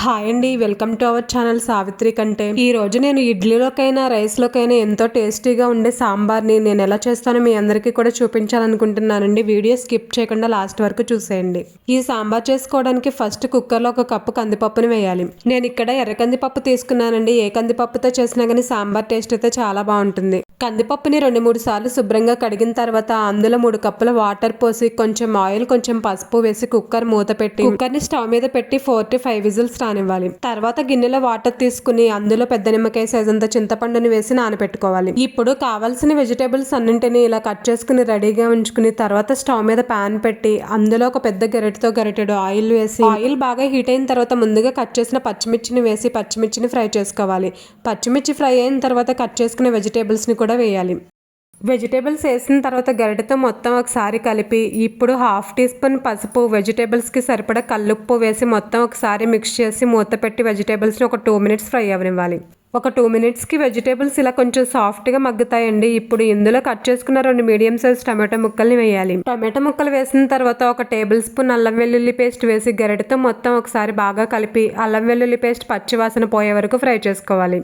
Hi అండి welcome to our channel Savitri కంటే. ఈ రోజు నేను ఇడ్లీలోకైనా రైస్లోకైనా ఎంతో టేస్టీగా ఉండే సాంబార్ని నేను ఎలా చేస్తానో మీ అందరికీ కూడా చూపించాలనుకుంటున్నానండి. వీడియో స్కిప్ చేయకుండా లాస్ట్ వరకు చూసేయండి. ఈ సాంబార్ చేసుకోవడానికి ఫస్ట్ కుక్కర్లో ఒక కప్పు కందిపప్పుని వేయాలి. నేను ఇక్కడ ఎర్ర కందిపప్పు తీసుకున్నానండి. ఏ కందిపప్పుతో చేసినా కానీ సాంబార్ టేస్ట్ అయితే చాలా బాగుంటుంది. కందిపప్పుని రెండు మూడు సార్లు శుభ్రంగా కడిగిన తర్వాత అందులో మూడు కప్పుల వాటర్ పోసి కొంచెం ఆయిల్ కొంచెం పసుపు వేసి కుక్కర్ మూత పెట్టి కుక్కర్ని స్టవ్ మీద పెట్టి ఫోర్ టు ఫైవ్ విజిల్స్ కానివ్వాలి తర్వాత గిన్నెలో వాటర్ తీసుకుని అందులో పెద్ద నిమ్మకాయ సైజ్ అంత చింతపండుని వేసి నానబెట్టుకోవాలి ఇప్పుడు కావాల్సిన వెజిటేబుల్స్ అన్నింటినీ ఇలా కట్ చేసుకుని రెడీగా ఉంచుకుని తర్వాత స్టవ్ మీద పాన్ పెట్టి అందులో ఒక పెద్ద గరిటతో గరిటెడు ఆయిల్ వేసి ఆయిల్ బాగా హీట్ అయిన తర్వాత ముందుగా కట్ చేసిన పచ్చిమిర్చిని వేసి పచ్చిమిర్చిని ఫ్రై చేసుకోవాలి. పచ్చిమిర్చి ఫ్రై అయిన తర్వాత కట్ చేసుకునే వెజిటేబుల్స్ని కూడా వేయాలి. వెజిటేబుల్స్ వేసిన తర్వాత గరిటతో మొత్తం ఒకసారి కలిపి ఇప్పుడు హాఫ్ టీ స్పూన్ పసుపు వెజిటేబుల్స్కి సరిపడా కల్లుప్పు వేసి మొత్తం ఒకసారి మిక్స్ చేసి మూత పెట్టి వెజిటేబుల్స్ని ఒక టూ మినిట్స్ ఫ్రై అవ్వనివ్వాలి ఒక టూ మినిట్స్కి వెజిటేబుల్స్ ఇలా కొంచెం సాఫ్ట్గా మగ్గుతాయండి. ఇప్పుడు ఇందులో కట్ చేసుకున్న రెండు మీడియం సైజ్ టమాటో ముక్కల్ని వేయాలి. టమాటో ముక్కలు వేసిన తర్వాత ఒక టేబుల్ స్పూన్ అల్లం వెల్లుల్లి పేస్ట్ వేసి గరిటతో మొత్తం ఒకసారి బాగా కలిపి అల్లం వెల్లుల్లి పేస్ట్ పచ్చివాసన పోయే వరకు ఫ్రై చేసుకోవాలి.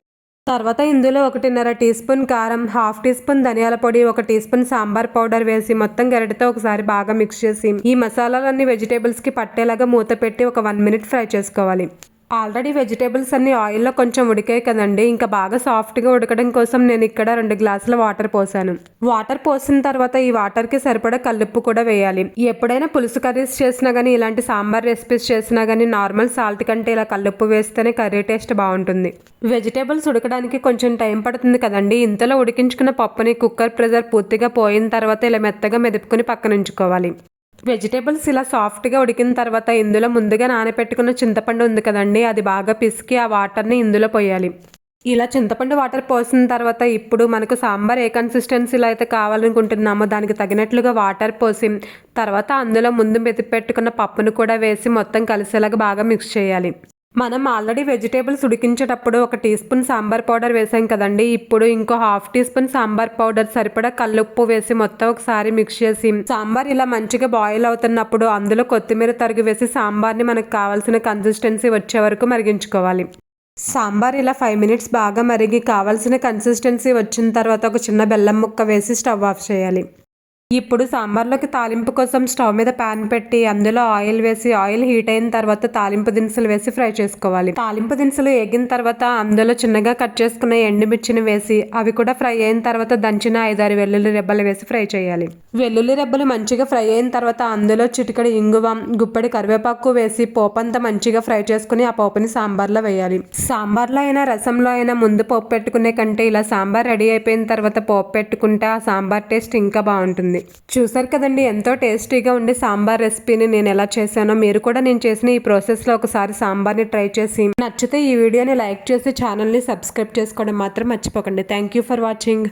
తర్వాత ఇందులో ఒకటిన్నర టీ స్పూన్ కారం హాఫ్ టీ స్పూన్ ధనియాల పొడి ఒక టీ స్పూన్ సాంబార్ పౌడర్ వేసి మొత్తం గరిటతో ఒకసారి బాగా మిక్స్ చేసి ఈ మసాలాలన్నీ వెజిటేబుల్స్కి పట్టేలాగా మూత పెట్టి ఒక వన్ మినిట్ ఫ్రై చేసుకోవాలి. ఆల్రెడీ వెజిటేబుల్స్ అన్ని ఆయిల్లో కొంచెం ఉడికాయి కదండి. ఇంకా బాగా సాఫ్ట్గా ఉడకడం కోసం నేను ఇక్కడ రెండు గ్లాసుల వాటర్ పోసాను. వాటర్ పోసిన తర్వాత ఈ వాటర్కి సరిపడా కల్లుప్పు కూడా వేయాలి. ఎప్పుడైనా పులుసు కర్రీస్ చేసినా కానీ ఇలాంటి సాంబార్ రెసిపీస్ చేసినా కానీ నార్మల్ సాల్ట్ కంటే ఇలా కల్లుప్పు వేస్తేనే కర్రీ టేస్ట్ బాగుంటుంది. వెజిటేబుల్స్ ఉడకడానికి కొంచెం టైం పడుతుంది కదండి. ఇంతలో ఉడికించుకున్న పప్పుని కుక్కర్ ప్రెజర్ పూర్తిగా పోయిన తర్వాత ఇలా మెత్తగా మెదుపుకొని పక్కనుంచుకోవాలి వెజిటేబుల్స్ ఇలా సాఫ్ట్గా ఉడికిన తర్వాత ఇందులో ముందుగా నానబెట్టుకున్న చింతపండు ఉంది కదండి అది బాగా పిసికి ఆ వాటర్ని ఇందులో పోయాలి. ఇలా చింతపండు వాటర్ పోసిన తర్వాత ఇప్పుడు మనకు సాంబార్ ఏ కన్సిస్టెన్సీలో అయితే కావాలనుకుంటున్నామో దానికి తగినట్లుగా వాటర్ పోసి తర్వాత అందులో ముందు మెతిపెట్టుకున్న పప్పును కూడా వేసి మొత్తం కలిసేలాగా బాగా మిక్స్ చేయాలి. మనం ఆల్రెడీ వెజిటేబుల్స్ ఉడికించేటప్పుడు ఒక టీ స్పూన్ సాంబార్ పౌడర్ వేసాం కదండి. ఇప్పుడు ఇంకో half teaspoon sambar powder సరిపడా కల్లుప్పు వేసి మొత్తం ఒకసారి మిక్స్ చేసి సాంబార్ ఇలా మంచిగా బాయిల్ అవుతున్నప్పుడు అందులో కొత్తిమీర తరిగి వేసి సాంబార్ని మనకు కావాల్సిన కన్సిస్టెన్సీ వచ్చే వరకు మరిగించుకోవాలి. సాంబార్ ఇలా ఫైవ్ మినిట్స్ బాగా మరిగి కావాల్సిన కన్సిస్టెన్సీ వచ్చిన తర్వాత ఒక చిన్న బెల్లం ముక్క వేసి స్టవ్ ఆఫ్ చేయాలి. ఇప్పుడు సాంబార్లోకి తాలింపు కోసం స్టవ్ మీద పాన్ పెట్టి అందులో ఆయిల్ వేసి ఆయిల్ హీట్ అయిన తర్వాత తాలింపు దినుసులు వేసి ఫ్రై చేసుకోవాలి. తాలింపు దినుసులు ఎగిన తర్వాత అందులో చిన్నగా కట్ చేసుకున్న ఎండుమిర్చిని వేసి అవి కూడా ఫ్రై అయిన తర్వాత దంచిన ఐదారు వెల్లుల్లి రెబ్బలు వేసి ఫ్రై చేయాలి. వెల్లుల్లి రెబ్బలు మంచిగా ఫ్రై అయిన తర్వాత అందులో చిటికడి ఇంగువ గుప్పడి కరివేపాకు వేసి పోపంతా మంచిగా ఫ్రై చేసుకుని ఆ పోపుని సాంబార్లో వేయాలి. సాంబార్లో అయినా రసంలో అయినా ముందు పోపు పెట్టుకునే కంటే ఇలా సాంబార్ రెడీ అయిపోయిన తర్వాత పోపు పెట్టుకుంటే ఆ సాంబార్ టేస్ట్ ఇంకా బాగుంటుంది. ఉంటుంది చూసారు కదండి ఎంతో టేస్టీగా ఉండే సాంబార్ రెసిపీని నేను ఎలా చేశానో. మీరు కూడా నేను చేసిన ఈ ప్రాసెస్లో ఒకసారి సాంబార్ని ట్రై చేసి నచ్చితే ఈ వీడియోని లైక్ చేసి ఛానల్ని సబ్స్క్రైబ్ చేసుకోవడం మాత్రం మర్చిపోకండి. Thank you for watching.